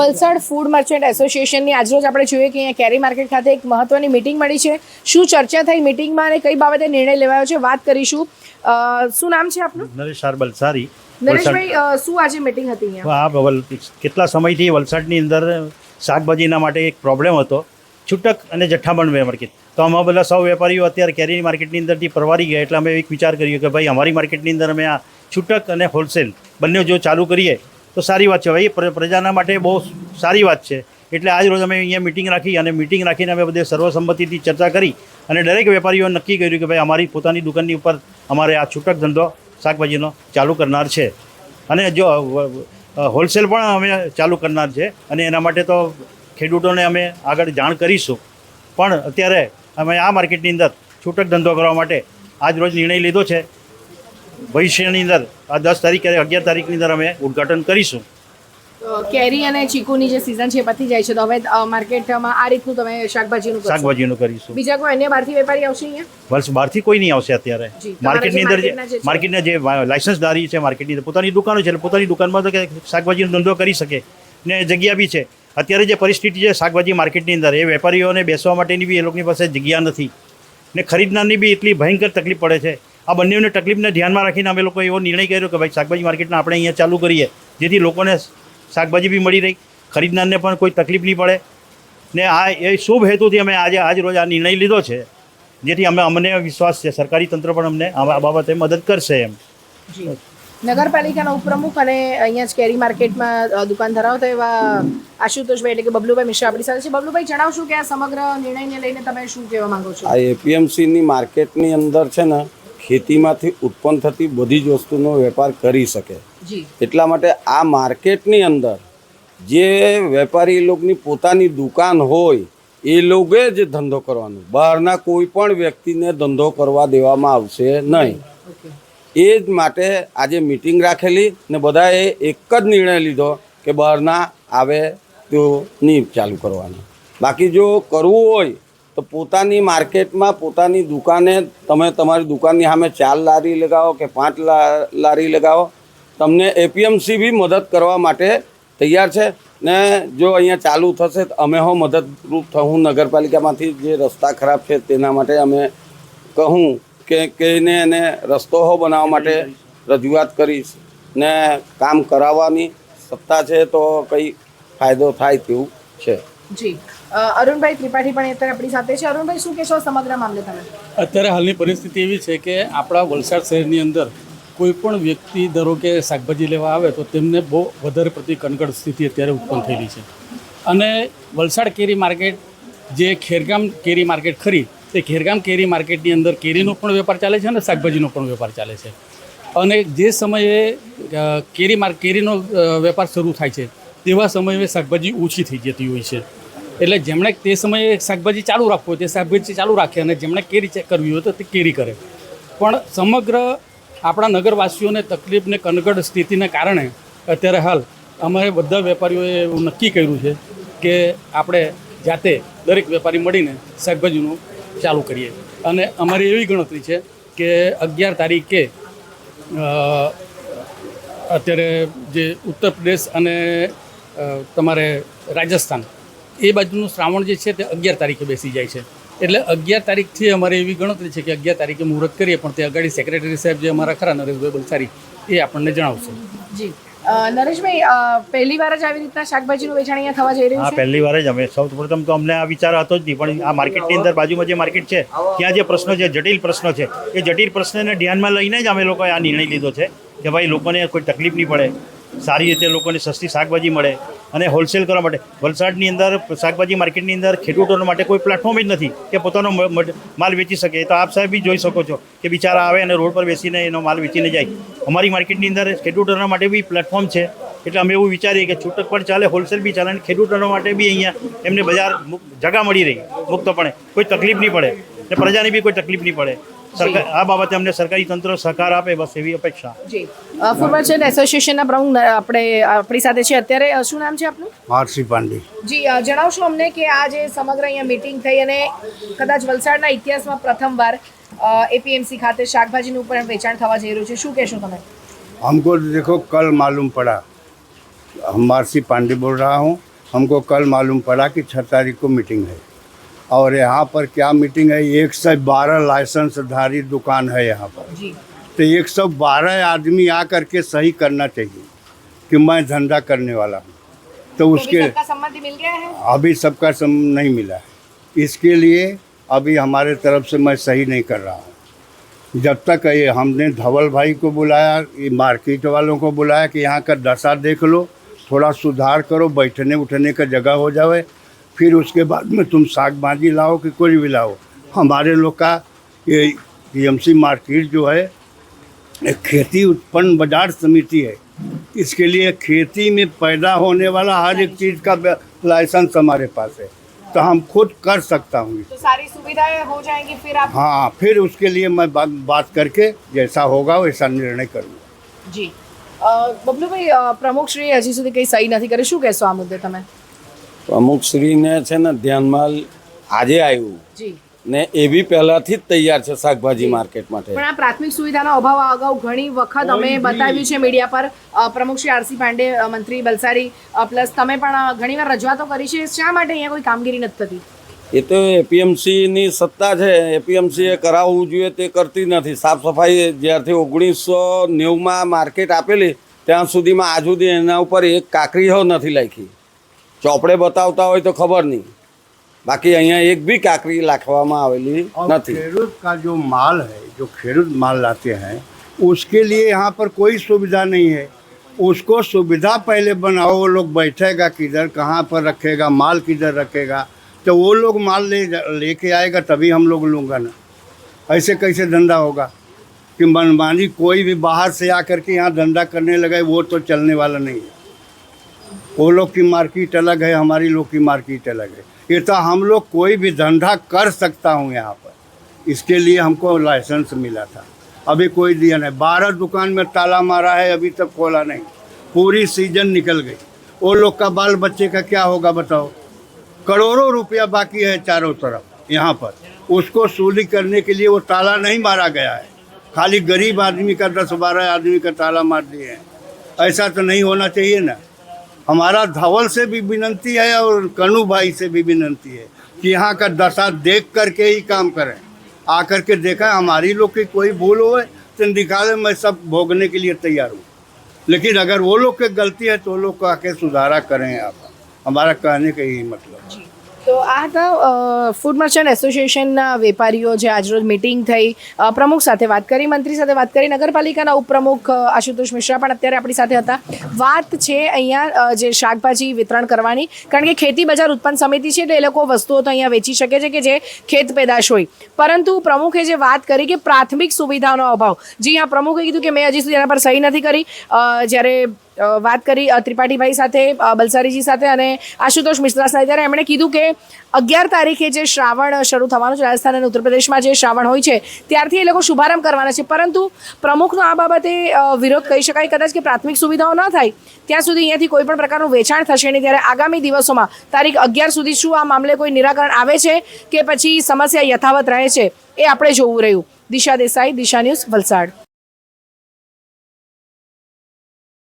Valsad food merchant એસોસિએશનની આજરોજ આપણે જોઈએ કે અહીંયા કેરી માર્કેટ ખાતે એક મહત્વની મિટિંગ મળી છે. શું ચર્ચા થઈ મિટિંગમાં અને કઈ બાબતે નિર્ણય લેવાયો છે? વાત કરીશું. શું નામ છે આપનું? નરેશ આર બલસારી. નરેશભાઈ શું આજે મિટિંગ હતી અહીંયા? આ કેટલા સમયથી વલસાડની અંદર શાકભાજીના માટે એક પ્રોબ્લેમ હતો. છૂટક અને જથ્થાબંધ માર્કેટ તો અમે બધા સૌ વેપારીઓ અત્યારે કેરીની માર્કેટની અંદરથી પરવારી ગયા. એટલે અમે એક વિચાર કર્યો કે ભાઈ અમારી માર્કેટની અંદર અમે આ છૂટક અને હોલસેલ બંને જો ચાલુ કરીએ તો સારી વાત છે. ભાઈ પ્રજાના માટે બહુ સારી વાત છે. એટલે આજ રોજ અમે અહીંયા મિટિંગ રાખી અને મિટિંગ રાખીને અમે બધે સર્વસંમતિથી ચર્ચા કરી અને દરેક વેપારીઓએ નક્કી કર્યું કે ભાઈ અમારી પોતાની દુકાનની ઉપર અમારે આ છૂટક ધંધો, શાકભાજીનો ચાલુ કરનાર છે. અને જો હોલસેલ પણ અમે ચાલુ કરનાર છે અને એના માટે તો ખેડૂતોને અમે આગળ જાણ કરીશું. પણ અત્યારે અમે આ માર્કેટની અંદર છૂટક ધંધો કરવા માટે આજ રોજ નિર્ણય લીધો છે. ભવિષ્યની અંદર આ દસ તારીખ અને અગિયાર તારીખની અંદર અમે ઉદ્ઘાટન કરીશું. કેરી અને ચીકુની જે સિઝન છે પતી જાય છે તો હવે માર્કેટમાં આ રીતનું તમે શાકભાજીનું શાકભાજીનું કરીશું. બીજા કોઈ અન્ય બહારથી વેપારી આવશે અહીંયા? વર્ષ બહારથી કોઈ નહીં આવશે અત્યારે. માર્કેટની અંદર જે માર્કેટના જે લાયસન્સદારી છે માર્કેટની અંદર પોતાની દુકાનો છે પોતાની દુકાનમાં તો કે શાકભાજીનો ધંધો કરી શકે. ને જગ્યા બી છે. અત્યારે જે પરિસ્થિતિ છે શાકભાજી માર્કેટની અંદર એ વેપારીઓને બેસવા માટેની બી એ લોકોની પાસે જગ્યા નથી. ને ખરીદનારની બી એટલી ભયંકર તકલીફ પડે છે. આ બંનેને તકલીફને ધ્યાનમાં રાખીને અમે લોકો એવો નિર્ણય કર્યો કે ભાઈ શાકભાજી માર્કેટને આપણે અહીંયા ચાલુ કરીએ જેથી લોકોને શાકભાજી બી મળી રહી. ખરીદનારને પણ કોઈ તકલીફ નહીં પડે. ને આ એ શુભ હેતુથી અમે આજે આજ રોજ આ નિર્ણય લીધો છે જેથી અમે અમને વિશ્વાસ છે સરકારી તંત્ર પણ અમને આ આ બાબતે મદદ કરશે એમ. નગરપાલિકાના ઉપપ્રમુખ અને અહીંયા જ કેરી માર્કેટમાં દુકાન ધરાવતા એવા આશુતોષભાઈ એટલે કે બબલુભાઈ મિશ્રા આપણી સાથે છે. બબલુભાઈ જણાવશું કે આ સમગ્ર નિર્ણયને લઈને તમે શું કહેવા માંગો છો? આ એપીએમસીની માર્કેટની અંદર છે ને ખેતીમાંથી ઉત્પન્ન થતી બધી જ વસ્તુનો વેપાર કરી શકે. એટલા માટે આ માર્કેટની અંદર જે વેપારી લોકોની પોતાની દુકાન હોય એ લોકોએ જ ધંધો કરવાનો. બહારના કોઈ પણ વ્યક્તિને ધંધો કરવા દેવામાં આવશે નહીં. એ જ માટે આજે મિટિંગ રાખેલી ને બધાએ એક જ નિર્ણય લીધો કે બહારના આવે તો નહીં ચાલુ કરવાનું. બાકી જો કરવું હોય તો પોતાની માર્કેટમાં પોતાની દુકાને તમે તમારી દુકાનની સામે ચાર લારી લગાવો કે પાંચ લારી લગાવો, તમને એપીએમસી બી મદદ કરવા માટે તૈયાર છે. ને જો અહીંયા ચાલુ થશે તો અમે હો મદદરૂપ થવું નગરપાલિકામાંથી જે રસ્તા ખરાબ છે તેના માટે અમે કહું કે કહીને એને રસ્તો હો બનાવવા માટે રજૂઆત કરીશ. ને કામ કરાવવાની સત્તા છે તો કંઈ ફાયદો થાય તેવું છે. જી. અરુણભાઈ ત્રિપાઠી પણ અત્યારે આપણી સાથે છે. અરુણભાઈ, શું કહેશો સમગ્ર મામલે તમે? અત્યારે હાલની પરિસ્થિતિ એવી છે કે આપણા વલસાડ શહેરની અંદર કોઈ પણ વ્યક્તિ ધારો કે શાકભાજી લેવા આવે તો તેમને બહુ વધારે પ્રતિ કનકડ સ્થિતિ અત્યારે ઉત્પન્ન થયેલી છે. અને વલસાડ કેરી માર્કેટ જે ખેરગામ કેરી માર્કેટ ખરી, તે ખેરગામ કેરી માર્કેટની અંદર કેરીનો પણ વેપાર ચાલે છે અને શાકભાજીનો પણ વેપાર ચાલે છે. અને જે સમયે કેરી માર્ક, કેરીનો વેપાર શરૂ થાય છે, તેવા સમયે શાકભાજી ઓછી થઈ જતી હોય છે. એટલે જેમણે તે સમયે શાકભાજી ચાલુ રાખવું તે શાકભાજી ચાલુ રાખે અને જેમણે કેરી ચેક કરવી હોય તો તે કેરી કરે. પણ સમગ્ર આપણા નગરવાસીઓને તકલીફને કનગડ સ્થિતિને કારણે અત્યારે હાલ અમારે બધા વેપારીઓએ એવું નક્કી કર્યું છે કે આપણે જાતે દરેક વેપારી મળીને શાકભાજીનું ચાલુ કરીએ. અને અમારી એવી ગણતરી છે કે અગિયાર તારીખે અત્યારે જે ઉત્તર પ્રદેશ અને તમારે રાજસ્થાન એ બાજુનું શ્રાવણ જે છે તે અગિયાર તારીખે બેસી જાય છે. એટલે અગિયાર તારીખથી અમારે એવી ગણતરી છે કે અગિયાર તારીખે મુહૂર્ત કરીએ પણ તે અગાડી સેક્રેટરી સાહેબ જે અમારા ખરા નરેશભાઈ બલસારી એ આપણને જણાવશે. જી. નરેશભાઈ પહેલી વાર જ આવી રીતના શાકભાજીનું વેચાણ અહીંયા થવા જઈ રહ્યું છે? પહેલી વાર જ અમે. સૌ પ્રથમ તો અમને આ વિચાર હતો જ નહીં પણ આ માર્કેટની અંદર બાજુમાં જે માર્કેટ છે ત્યાં જે પ્રશ્નો છે જટિલ પ્રશ્નો છે એ જટિલ પ્રશ્નને ધ્યાનમાં લઈને જ અમે લોકોએ આ નિર્ણય લીધો છે કે ભાઈ લોકોને કોઈ તકલીફ નહીં પડે. સારી રીતે લોકોને સસ્તી શાકભાજી મળે અને હોલસેલ કરવા માટે. વલસાડની અંદર શાકભાજી માર્કેટની અંદર ખેડૂતો માટે કોઈ પ્લેટફોર્મ જ નથી કે પોતાનો માલ વેચી શકે. તો આપ સાહેબ બી જોઈ શકો છો કે બિચારા આવે અને રોડ પર બેસીને એનો માલ વેચીને જાય. અમારી માર્કેટની અંદર ખેડૂતોના માટે બી પ્લેટફોર્મ છે. એટલે અમે એવું વિચારીએ કે છૂટક પણ ચાલે હોલસેલ બી ચાલે અને ખેડૂતોના માટે બી અહીંયા એમને બજાર જગા મળી રહી, મુક્તપણે. કોઈ તકલીફ નહીં પડે. અને પ્રજાને બી કોઈ તકલીફ નહીં પડે. સરકાર આ બાબતે અમને સરકારી તંત્ર સહકાર આપે બસ એવી અપેક્ષા જી ફૂડ મર્ચન્ટ એસોસિએશનના પ્રમુખ ન- આપણે આપણી સાથે છે અત્યારે અ, શું નામ છે આપનું મહર્ષિ પાંડે જી અ, જણાવશો અમને કે આ જે સમગ્ર અહીંયા મીટિંગ થઈ અને કદાચ વલસાડના ઇતિહાસમાં પ્રથમવાર એપીએમસી ખાતે શાકભાજીનું પણ વેચાણ થવા જઈ રહ્યું છે શું કહેશો તમે हमको देखो कल मालूम पड़ा हम महर्षि पांडे बोल रहा हूँ हमको कल मालूम पड़ा कि छः तारीख को मीटिंग है और यहाँ पर क्या मीटिंग है? एक सौ बारह लाइसेंसधारी दुकान है यहाँ पर। जी। तो एक सौ बारह आदमी आ करके सही करना चाहिए कि मैं धंधा करने वाला हूँ। तो तो उसके भी सबका सम्मति मिल गया है? अभी सबका सम नहीं मिला है। इसके लिए अभी हमारे तरफ़ से मैं सही नहीं कर रहा हूँ। जब तक ये हमने धवल भाई को बुलाया ये मार्केट वालों को बुलाया कि यहाँ का दशा देख लो थोड़ा सुधार करो बैठने उठने का जगह हो जाए फिर उसके बाद में तुम साग भाजी लाओ कि कुछ भी लाओ हमारे लोग का ये टीएमसी मार्केट जो है एक खेती उत्पन्न बाजार समिति है इसके लिए खेती में पैदा होने वाला हर एक चीज़ का लाइसेंस हमारे पास है तो हम खुद कर सकता हूँ तो सारी सुविधाएं हो जाएंगी फिर आप हाँ फिर उसके लिए मैं बात बात करके जैसा होगा वैसा निर्णय करूँगा જી અ, બબલુભાઈ અ, પ્રમુખ શ્રી હજી સુધી કંઈ સહી નથી કરી શું કહેશો આ મુદ્દે તમે પ્રમુખશ્રીને છે ને ધ્યાનમાં આજે આવ્યું ને એ બી પહેલાંથી જ તૈયાર છે શાકભાજી માર્કેટ માટે. પણ આ પ્રાથમિક સુવિધાનો અભાવ અગાઉ ઘણી વખત અમે બતાવ્યું છે મીડિયા પર. પ્રમુખ શ્રી આરસી પાંડે મંત્રી બલસારી પ્લસ તમે પણ ઘણીવાર રજૂઆતો કરી છે. શા માટે અહીંયા કોઈ કામગીરી નથી થતી? એ તો એપીએમસીની સત્તા છે. એપીએમસીએ કરાવવું જોઈએ તે કરતી નથી. સાફ સફાઈ જ્યારથી ઓગણીસો નેવુંમાં માર્કેટ આપેલી ત્યાં સુધીમાં આજ સુધી એના ઉપર એક કાકરી હો નથી લખી ચોપડે બતાવતા હોય તો ખબર નહીં બાકી અહીંયા એક બી કાકરી રાખવામાં આવેલી और નથી खेडूत का जो माल है जो खेडूत माल लाते हैं उसके लिए यहाँ पर कोई सुविधा नहीं है उसको सुविधा पहले बनाओ वो लोग बैठेगा किधर कहाँ पर रखेगा माल किधर रखेगा तो वो लोग माल ले लेके आएगा तभी हम लोग लूँगा ना ऐसे कैसे धंधा होगा कि मनमानी कोई भी बाहर से आकर के यहाँ धंधा करने लगे वो तो चलने वाला नहीं है वो लोग की मार्केट अलग है, हमारी लोग की मार्केट अलग है। ये तो हम लोग कोई भी धंधा कर सकता हूँ यहाँ पर। इसके लिए हमको लाइसेंस मिला था। अभी कोई दिया नहीं। बारह दुकान में ताला मारा है, अभी तक खोला नहीं। पूरी सीज़न निकल गई। वो लोग का बाल बच्चे का क्या होगा बताओ? करोड़ों रुपया बाकी है चारों तरफ़ यहाँ पर। उसको सूली करने के लिए वो ताला नहीं मारा गया है। खाली गरीब आदमी का, दस बारह आदमी का ताला मार दिए हैं। ऐसा तो नहीं होना चाहिए ना। हमारा धवल से भी विनंती है और कनु भाई से भी विनंती है कि यहाँ का दशा देख करके ही काम करें। आकर के देखा, हमारी लोग की कोई भूल हो तो दिखा दे, मैं सब भोगने के लिए तैयार हूँ। लेकिन अगर वो लोग की गलती है तो वो लोग को आके सुधारा करें आप। हमारा कहने का यही मतलब है। તો આ હતા ફૂડ મર્ચન્ટ એસોસિએશનના વેપારીઓ જે આજરોજ મિટિંગ થઈ. પ્રમુખ સાથે વાત કરી, મંત્રી સાથે વાત કરી, નગરપાલિકાના ઉપપ્રમુખ આશુતોષ મિશ્રા પણ અત્યારે આપણી સાથે હતા. વાત છે અહીંયા જે શાકભાજી વિતરણ કરવાની. કારણ કે ખેતી બજાર ઉત્પન્ન સમિતિ છે એટલે એ લોકો વસ્તુઓ તો અહીંયા વેચી શકે છે કે જે ખેત પેદાશ હોય. પરંતુ પ્રમુખે જે વાત કરી કે પ્રાથમિક સુવિધાનો અભાવ. જી હા, પ્રમુખે કીધું કે મેં હજી સુધી એના પર સહી નથી કરી. જ્યારે વાત કરી ત્રિપાઠીભાઈ સાથે બલસારીજી સાથે અને આશુતોષ મિશ્રા સાથે. ત્યારે એમણે કીધું કે અગિયાર તારીખે જે શ્રાવણ શરૂ થવાનું છે, રાજસ્થાન અને ઉત્તર પ્રદેશમાં જે શ્રાવણ હોય છે, ત્યારથી એ લોકો શુભારંભ કરવાના છે. પરંતુ પ્રમુખનો આ બાબતે વિરોધ કહી શકાય, કદાચ કે પ્રાથમિક સુવિધાઓ ન થાય, ત્યાં સુધી અહીંયાથી કોઈ પણ પ્રકારનું વેચાણ થશે નહીં. ત્યારે આગામી દિવસોમાં તારીખ અગિયાર સુધી શું આ મામલે કોઈ નિરાકરણ આવે છે કે પછી સમસ્યા યથાવત રહે છે, એ આપણે જોવું રહ્યું. દિશા દેસાઈ, દિશા ન્યૂઝ વલસાડ.